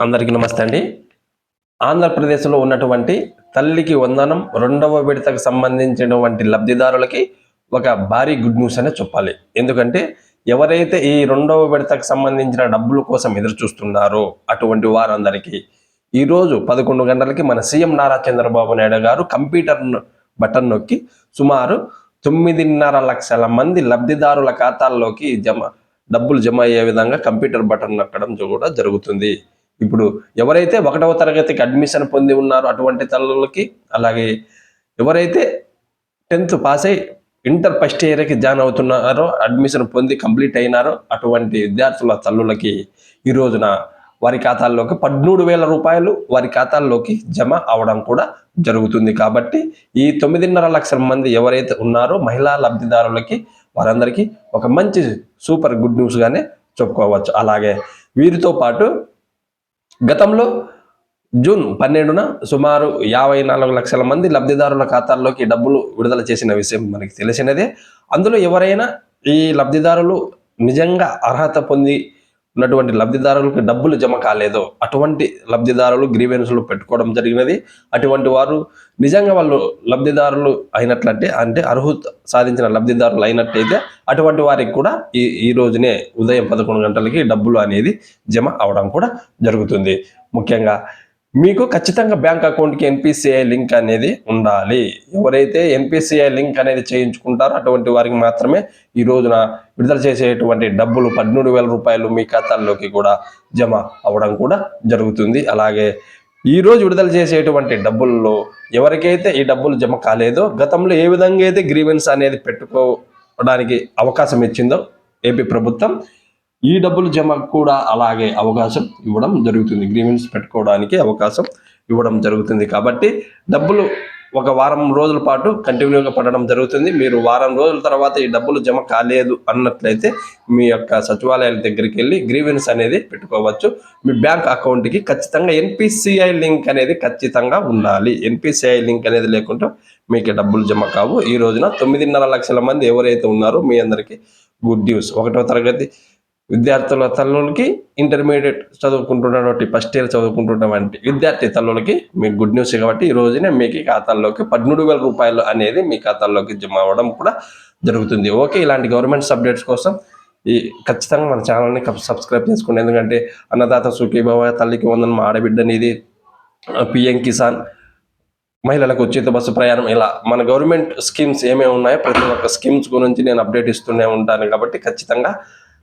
అందరికీ నమస్తే అండి. ఆంధ్రప్రదేశ్లో ఉన్నటువంటి తల్లికి వందనం రెండవ విడతకు సంబంధించినటువంటి లబ్ధిదారులకి ఒక భారీ గుడ్ న్యూస్ అనే చెప్పాలి. ఎందుకంటే ఎవరైతే ఈ రెండవ విడతకు సంబంధించిన డబ్బుల కోసం ఎదురు చూస్తున్నారో అటువంటి వారందరికీ ఈరోజు పదకొండు గంటలకి మన సీఎం నారా చంద్రబాబు నాయుడు గారు కంప్యూటర్ బటన్ నొక్కి సుమారు తొమ్మిదిన్నర లక్షల మంది లబ్ధిదారుల ఖాతాల్లోకి జమ డబ్బులు జమ అయ్యే విధంగా కంప్యూటర్ బటన్ నొక్కడం కూడా జరుగుతుంది. ఇప్పుడు ఎవరైతే ఒకటవ తరగతికి అడ్మిషన్ పొంది ఉన్నారో అటువంటి తల్లులకి అలాగే ఎవరైతే టెన్త్ పాస్ అయి ఇంటర్ ఫస్ట్ ఇయర్కి జాయిన్ అవుతున్నారో అడ్మిషన్ పొంది కంప్లీట్ అయినారో అటువంటి విద్యార్థుల తల్లులకి ఈ రోజున వారి ఖాతాల్లోకి పద్మూడు వేల రూపాయలు వారి ఖాతాల్లోకి జమ అవడం కూడా జరుగుతుంది. కాబట్టి ఈ తొమ్మిదిన్నర లక్షల మంది ఎవరైతే ఉన్నారో మహిళా లబ్ధిదారులకి వారందరికీ ఒక మంచి సూపర్ గుడ్ న్యూస్గానే చెప్పుకోవచ్చు. అలాగే వీరితో పాటు గతంలో జూన్ పన్నెండున సుమారు యాభై నాలుగు లక్షల మంది లబ్ధిదారుల ఖాతాల్లోకి డబ్బులు విడుదల చేసిన విషయం మనకి తెలిసినదే. అందులో ఎవరైనా ఈ లబ్ధిదారులు నిజంగా అర్హత పొంది ఉన్నటువంటి లబ్ధిదారులకు డబ్బులు జమ కాలేదో అటువంటి లబ్ధిదారులు గ్రీవెన్స్లు పెట్టుకోవడం జరిగినది. అటువంటి వారు నిజంగా వాళ్ళు లబ్ధిదారులు అయినట్లంటే అంటే అర్హత సాధించిన లబ్ధిదారులు అయినట్లయితే అటువంటి వారికి కూడా ఈ ఈ రోజునే ఉదయం పదకొండు గంటలకి డబ్బులు అనేది జమ అవడం కూడా జరుగుతుంది. ముఖ్యంగా మీకు ఖచ్చితంగా బ్యాంక్ అకౌంట్కి ఎన్పిసిఐ లింక్ అనేది ఉండాలి. ఎవరైతే ఎన్పిసిఐ లింక్ అనేది చేయించుకుంటారో అటువంటి వారికి మాత్రమే ఈ రోజున విడుదల చేసేటువంటి డబ్బులు పద్మూడు వేల రూపాయలు మీ ఖాతాల్లోకి కూడా జమ అవ్వడం కూడా జరుగుతుంది. అలాగే ఈరోజు విడుదల చేసేటువంటి డబ్బుల్లో ఎవరికైతే ఈ డబ్బులు జమ కాలేదో గతంలో ఏ విధంగా అయితే గ్రీవెన్స్ అనేది పెట్టుకోవడానికి అవకాశం ఇచ్చిందో ఏపీ ప్రభుత్వం ఈ డబ్బులు జమ కూడా అలాగే అవకాశం ఇవ్వడం జరుగుతుంది. గ్రీవెన్స్ పెట్టుకోవడానికి అవకాశం ఇవ్వడం జరుగుతుంది. కాబట్టి డబ్బులు ఒక వారం రోజుల పాటు కంటిన్యూగా పడడం జరుగుతుంది. మీరు వారం రోజుల తర్వాత ఈ డబ్బులు జమ కాలేదు అన్నట్లయితే మీ యొక్క సచివాలయాల దగ్గరికి వెళ్ళి గ్రీవెన్స్ అనేది పెట్టుకోవచ్చు. మీ బ్యాంక్ అకౌంట్కి ఖచ్చితంగా ఎన్పిసిఐ లింక్ అనేది ఖచ్చితంగా ఉండాలి. ఎన్పిసిఐ లింక్ అనేది లేకుండా మీకు డబ్బులు జమ కావు. ఈ రోజున తొమ్మిదిన్నర లక్షల మంది ఎవరైతే ఉన్నారో మీ అందరికీ గుడ్ న్యూస్. ఒకటో తరగతి విద్యార్థుల తల్లులకి ఇంటర్మీడియట్ చదువుకుంటున్నటువంటి ఫస్ట్ ఇయర్ చదువుకుంటున్నటువంటి విద్యార్థి తల్లులకి మీకు గుడ్ న్యూస్ కాబట్టి ఈ రోజునే మీకు ఖాతాల్లోకి పదమూడు వేల రూపాయలు అనేది మీ ఖాతాల్లోకి జమ అవ్వడం కూడా జరుగుతుంది. ఓకే ఇలాంటి గవర్నమెంట్ అప్డేట్స్ కోసం ఈ ఖచ్చితంగా మన ఛానల్ని సబ్స్క్రైబ్ చేసుకోండి ఎందుకంటే అన్నదాత సుఖీభావ తల్లికి వందనం ఆడబిడ్డని ఇది పిఎం కిసాన్ మహిళలకు ఉచిత బస్సు ప్రయాణం ఇలా మన గవర్నమెంట్ స్కీమ్స్ ఏమేమి ఉన్నాయో ప్రతి ఒక్క స్కీమ్స్ గురించి నేను అప్డేట్ ఇస్తూనే ఉంటాను కాబట్టి ఖచ్చితంగా